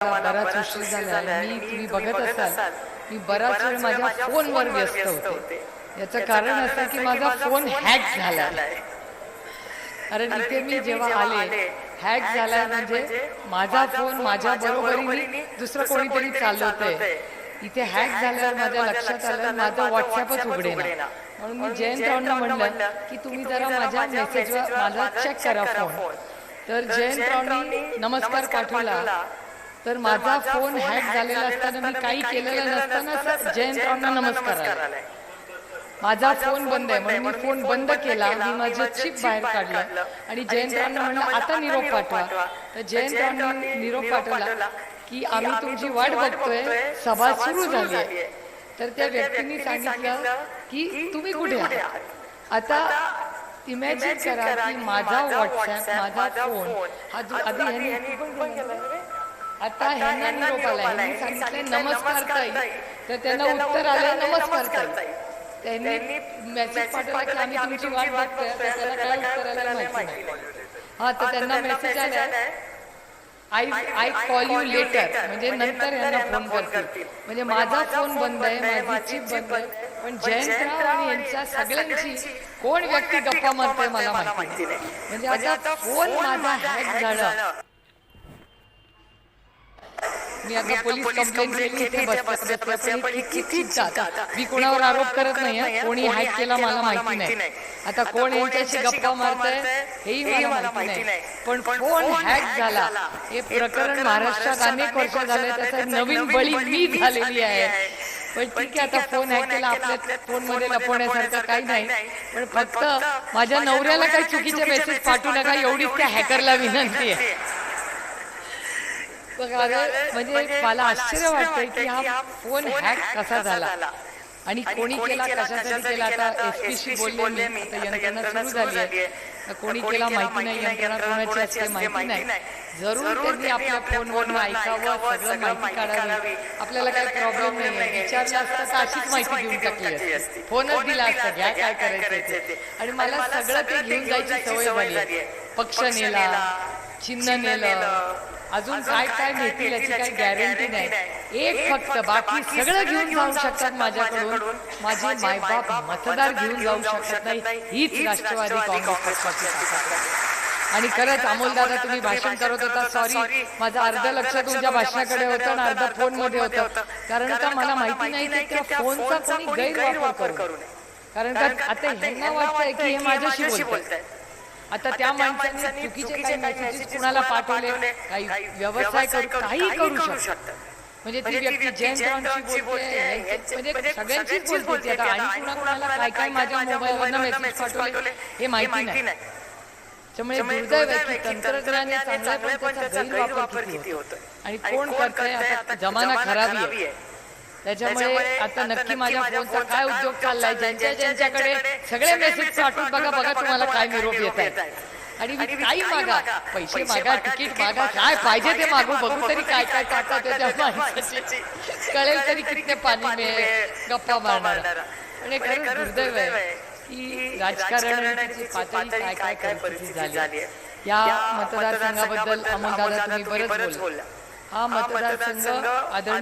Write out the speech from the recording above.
बराच उशीर झाला मी तुम्ही बघत असाल. मी बराच वेळ माझ्या फोनवर व्यस्त होते. याचं कारण असं की माझा फोन हॅक झाला कारण इथे मी जेव्हा आले हॅक झाला म्हणजे माझा फोन माझ्या बरोबरीने दुसरं कोणीतरी चालवतंय. इथे हॅक झाल्यावर माझ्या लक्षात आलं माझं व्हॉट्सअपच उघडे ना म्हणून मी जयंतरावांना म्हणलं की तुम्ही जरा माझ्या मेसेजवर माझा चेक करा फोन तर जयंतरावांनी नमस्कार पाठवला तर माझा फोन हॅक झालेला असताना मी काही केलेलं नसताना जयंतरावांना नमस्कार माझा फोन बंद आहे म्हणून मी फोन बंद केला मी माझं चिप बाहेर काढलं. आणि जयंतरावांना म्हणलं आता निरोप पाठवा. तर जयंतरावांनी निरोप पाठवला की आम्ही तुमची वाट बघतोय. सभा सुरू झाली आहे तर त्या व्यक्तीने सांगितलं की तुम्ही कुठे आहात? आता इमॅजिन करा की माझा व्हॉट्सअप माझा फोन हा जो आधी ह्यांनी आता ह्यांना निरोप आला ह्यांनी सांगितलं नमस्कार ताई. तर त्यांना उत्तर आलं नमस्कार ताई. त्यांनी मेसेज पाठवला की आम्ही तुमची वाट बघतोय. त्याला काय उत्तर आलं माहिती नाही. हा तर त्यांना मेसेज आलाय. I I call you later म्हणजे नंतर यांना फोन करतील. म्हणजे माझा फोन बंद आहे माझी चिप बंद आहे. पण जयंतराव आणि यांच्या सगळ्यांची कोण व्यक्ती गप्पा मारते मला माहिती नाही. म्हणजे आता फोन माझा हॅक झाला मी आता पोलीस कंप्लेंट केली इथे बसल्या पण ही किती जातात? मी कोणावर आरोप करत नाही कोणी हॅक केला मला माहिती नाही. आता कोण यांच्याशी गप्पा मारतंय हेही मला माहिती नाही. पण फोन हॅक झाला? हे प्रकरण महाराष्ट्रात अनेक वर्ष झाले त्याचा नवीन बळी मी झालेली आहे. पण ठीक आहे आता फोन हॅक केला आपल्या फोनमध्ये लपवण्यासारखं काही नाही. पण फक्त माझ्या नवऱ्याला काही चुकीचे मेसेज पाठवू नका एवढीच त्या हॅकरला विनंती आहे म्हणजे मला आश्चर्य वाटतंय की हा फोन हॅक कसा झाला? आणि कोणी केला? कशासाठी केला? आता एस पी शी बोलले मी. आता यंत्रणा सुरू झाली आहे. कोणी केला माहिती नाही? यंत्रणा कोणाची असते माहिती नाही. जरूर त्यांनी आपल्या फोनवरून ऐकावं सगळं माहिती काढावी आपल्याला काही प्रॉब्लेम नाही विचारलं असतं तर अशीच माहिती देऊन टाकली असती. फोनच दिला असता घ्या काय करायचं आणि मला सगळं ते घेऊन जायची सवय झाली पक्ष नेला चिन्ह नेलं अजून काय काय घेतील याची काही गॅरंटी नाही. एक फक्त बाकी सगळं घेऊन जाऊ शकतात माझ्याकडून. माझे मायबाप मतदार घेऊन जाऊ शकत नाही. हीच राष्ट्रवादी काँग्रेस पक्षाची ताकद. आणि खरंच अमोलदादा तुम्ही भाषण करत होता सॉरी माझं अर्ध लक्ष तुमच्या भाषणाकडे होतं आणि अर्ध फोनमध्ये होतं. कारण का मला माहिती नाही की त्या फोनचा कोणी गैरवापर करू कारण का आता ह्यांना वाटतंय की हे माझ्याशी बोलतंय. आता त्या माणसांनी चुकीचे काही मेसेजेस कुणाला पाठवले काही व्यवसाय करू काही करू शकतात. म्हणजे ती व्यक्ती जयंतरावांची बोलते म्हणजे सगळ्यांचीच बोलते आता आणि कुणा कुणाला काय काय माझ्या मोबाईलवरनं मेसेज पाठवले हे माहिती नाही. त्यामुळे दुर्दैव चांगलं पण त्याचा गैरवापर किती होतो? आणि कोण करतंय? आता जमाना खराबी आहे. त्याच्यामुळे आता नक्की माझ्या फोनचा काय उद्योग चाललाय? ज्यांच्या ज्यांच्याकडे सगळे मेसेज पाठवून बघा बघा तुम्हाला काय निरोप येत आहे आणि काही मागा पैसे मागा तिकीट मागा काय पाहिजे ते मागू बघू तरी काय काय टाकतात त्याच्या कळेल तरी किती पाणी मिळेल गप्पा मारणार आणि खरंच दुर्दैव आहे की राजकारणाची पातळी काय काय काय परिस्थिती झाली या मतदारसंघाबद्दल अमोलदादा तुम्ही बरेच बोलला. हा मतदारसंघ आदरणीय